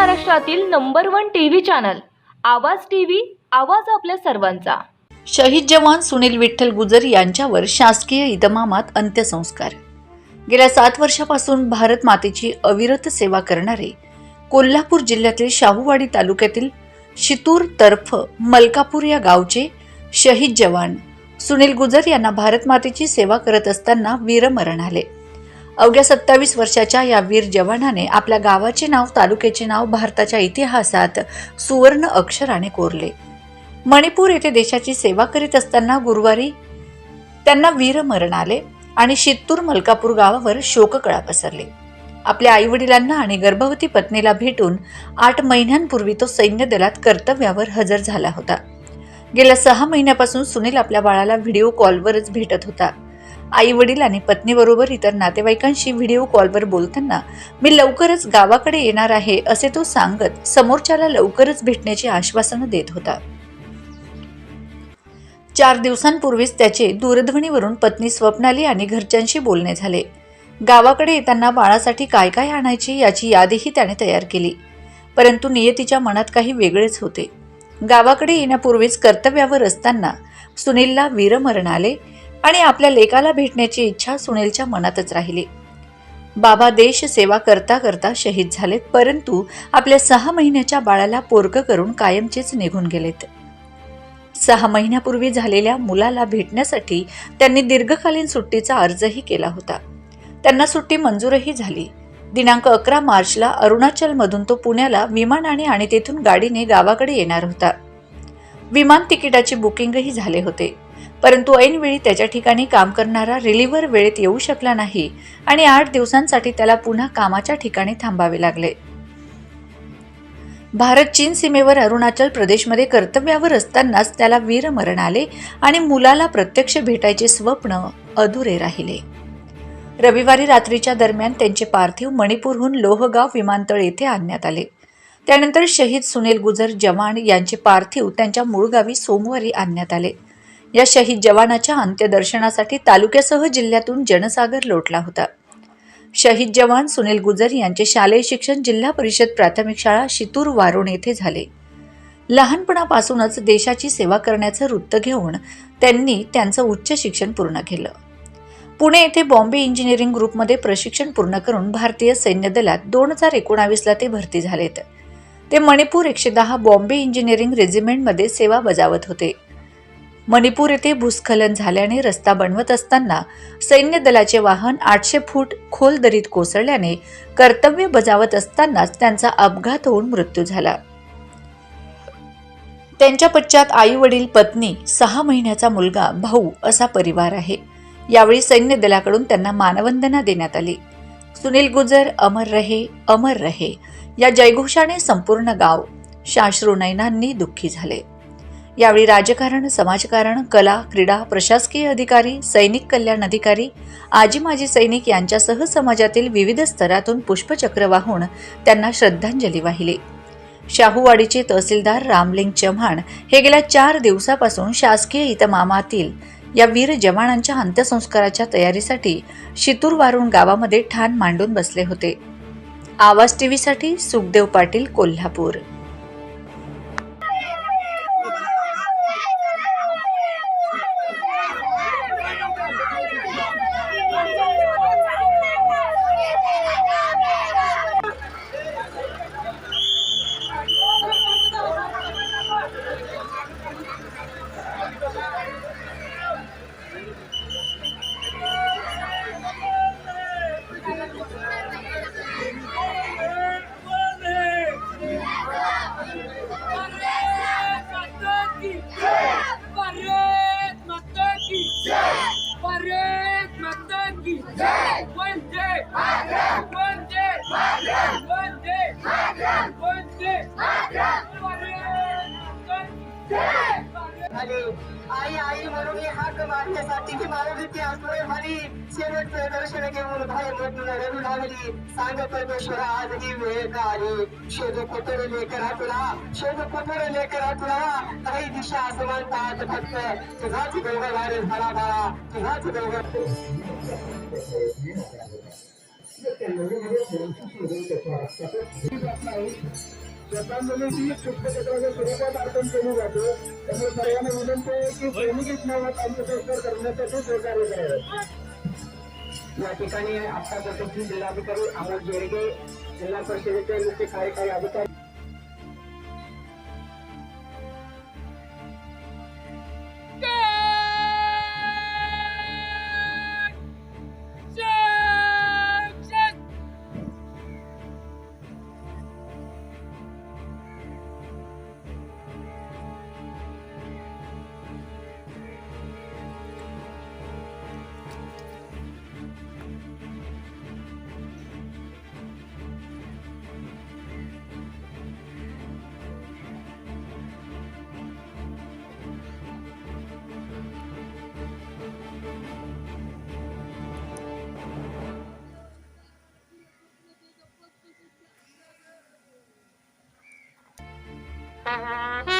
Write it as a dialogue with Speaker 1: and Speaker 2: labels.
Speaker 1: महाराष्ट्रातील number one TV channel Awaaz TV आवाज आपल्या सर्वांचा.
Speaker 2: शहीद जवान सुनील विठ्ठल गुजर यांच्यावर शासकीय इतमामात अंत्यसंस्कार. गेल्या सात वर्षापासून भारत मातेची अविरत सेवा करणारे कोल्हापूर जिल्ह्यातील शाहूवाडी तालुक्यातील शितूर तर्फ मलकापूर या गावचे शहीद जवान सुनील गुजर यांना भारत मातेची सेवा करत असताना वीरमरण आले. अवघ्या सत्तावीस वर्षाच्या या वीर जवानाने आपल्या गावाचे नाव तालुक्याचे नाव भारताच्या इतिहासात सुवर्ण अक्षराने कोरले. मणिपूर येथे देशाची सेवा करीत असताना गुरुवारी त्यांना वीरमरण आले आणि शित्तूर मलकापूर गावावर शोककळा पसरले. आपल्या आईवडिलांना आणि गर्भवती पत्नीला भेटून आठ महिन्यांपूर्वी तो सैन्य दलात कर्तव्यावर हजर झाला होता. गेल्या सहा महिन्यापासून सुनील आपल्या बाळाला व्हिडिओ कॉलवरच भेटत होता. आई वडील आणि पत्नीबरोबर इतर नातेवाईकांशी व्हिडिओ कॉलवर बोलताना मी लवकरच गावाकडे येणार आहे असे तो सांगत समोरच्याला लवकरच भेटण्याचे आश्वासन देत होता. चार दिवसांपूर्वीच त्याचे दूरध्वनीवरून पत्नी स्वप्नाली आणि घरच्यांशी बोलणे झाले. गावाकडे येताना बाळासाठी काय काय आणायचे याची यादीही त्याने तयार केली. परंतु नियतीच्या मनात काही वेगळेच होते. गावाकडे येण्यापूर्वीच कर्तव्यावर असताना सुनीलला वीरमरण आले आणि आपल्या लेकाला भेटण्याची इच्छा सुनीलच्या मनातच राहिली. बाबा देश सेवा करता करता शहीद झालेत परंतु आपल्या सहा महिन्याच्या बाळाला पोरक करून कायमचेच निघून गेलेत. सहा महिन्यापूर्वी झालेल्या मुलाला भेटण्यासाठी त्यांनी दीर्घकालीन सुट्टीचा अर्जही केला होता. त्यांना सुट्टी मंजूरही झाली. दिनांक अकरा मार्चला अरुणाचलमधून तो पुण्याला विमानाने आणि तेथून गाडीने गावाकडे येणार होता. विमान तिकिटाची बुकिंगही झाले होते. परंतु ऐनवेळी त्याच्या ठिकाणी काम करणारा रिलिव्हर वेळेत येऊ शकला नाही आणि आठ दिवसांसाठी त्याला पुन्हा कामाच्या ठिकाणी थांबावे लागले. भारत चीन सीमेवर अरुणाचल प्रदेशमध्ये कर्तव्यावर असतानाच त्याला वीरमरण आले आणि मुलाला प्रत्यक्ष भेटायचे स्वप्न अधुरे राहिले. रविवारी रात्रीच्या दरम्यान त्यांचे पार्थिव मणिपूरहून लोहगाव विमानतळ येथे आणण्यात आले. त्यानंतर शहीद सुनील गुजर जवान यांचे पार्थिव त्यांच्या मूळ गावी सोमवारी आणण्यात आले. या शहीद जवानाच्या अंत्यदर्शनासाठी तालुक्यासह जिल्ह्यातून जनसागर लोटला होता. शहीद जवान सुनील गुजर यांचे शालेय शिक्षण जिल्हा परिषद प्राथमिक शाळा शितूर वारोण येथे झाले. लहानपणापासूनच देशाची सेवा करण्याचं वृत्त घेऊन त्यांनी त्यांचं उच्च शिक्षण पूर्ण केलं. पुणे येथे बॉम्बे इंजिनिअरिंग ग्रुपमध्ये प्रशिक्षण पूर्ण करून भारतीय सैन्य दलात दोन हजार एकोणावीसला ते भरती झालेत. ते मणिपूर एकशे दहा बॉम्बे इंजिनिअरिंग रेजिमेंटमध्ये सेवा बजावत होते. मणिपूर येथे भूस्खलन झाल्याने रस्ता बनवत असताना सैन्य दलाचे वाहन आठशे फूट खोल दरीत कोसळल्याने कर्तव्य बजावत असतानाच त्यांचा अपघात होऊन मृत्यू झाला. त्यांच्या पश्चात आई वडील पत्नी सहा महिन्याचा मुलगा भाऊ असा परिवार आहे. यावेळी सैन्य दलाकडून त्यांना मानवंदना देण्यात आली. सुनील गुजर अमर रहे अमर रहे या जयघोषाने संपूर्ण गाव शाश्रुनैनांनी दुःखी झाले. यावेळी राजकारण समाजकारण कला क्रीडा प्रशासकीय अधिकारी सैनिक कल्याण अधिकारी आजी माजी सैनिक यांच्यासह समाजातील विविध स्तरातून पुष्पचक्र वाहून त्यांना श्रद्धांजली वाहिली. शाहूवाडीचे तहसीलदार रामलिंग चव्हाण हे गेल्या चार दिवसापासून शासकीय इतमामातील या वीर जवानांच्या अंत्यसंस्काराच्या तयारीसाठी शितूर वारुण गावामध्ये ठाण मांडून बसले होते. आवाज टीव्हीसाठी सुखदेव पाटील कोल्हापूर.
Speaker 3: आणि आई आई म्हणून मी हाक मारण्यासाठी की मला भीती असल्यामुळे माझी शेवटचं दर्शन घेऊन बाहेर लोटून रडू लागली. सांग परमेश्वर आज ही वेळ का आली? शोध कुठे लेकरा तुला? शोध कुठे लेकरा तुला? काही दिशा असमानतात फक्त तुझाच दोघं वारे झाला बाळा तुझाच दोघं श्रद्धांजलीची पुष्पचक्राच्या स्वरूपात अर्पण केली जाते. त्यामुळे सर्वांना विनंती आहे की सैनिक नावात अंत्यसंस्कार करण्यासाठी सहकार्य करावे. या ठिकाणी आतापर्यंत जिल्हाधिकारी अमोल जेरगे जिल्हा परिषदेचे मुख्य कार्यकारी अधिकारी Mm-hmm.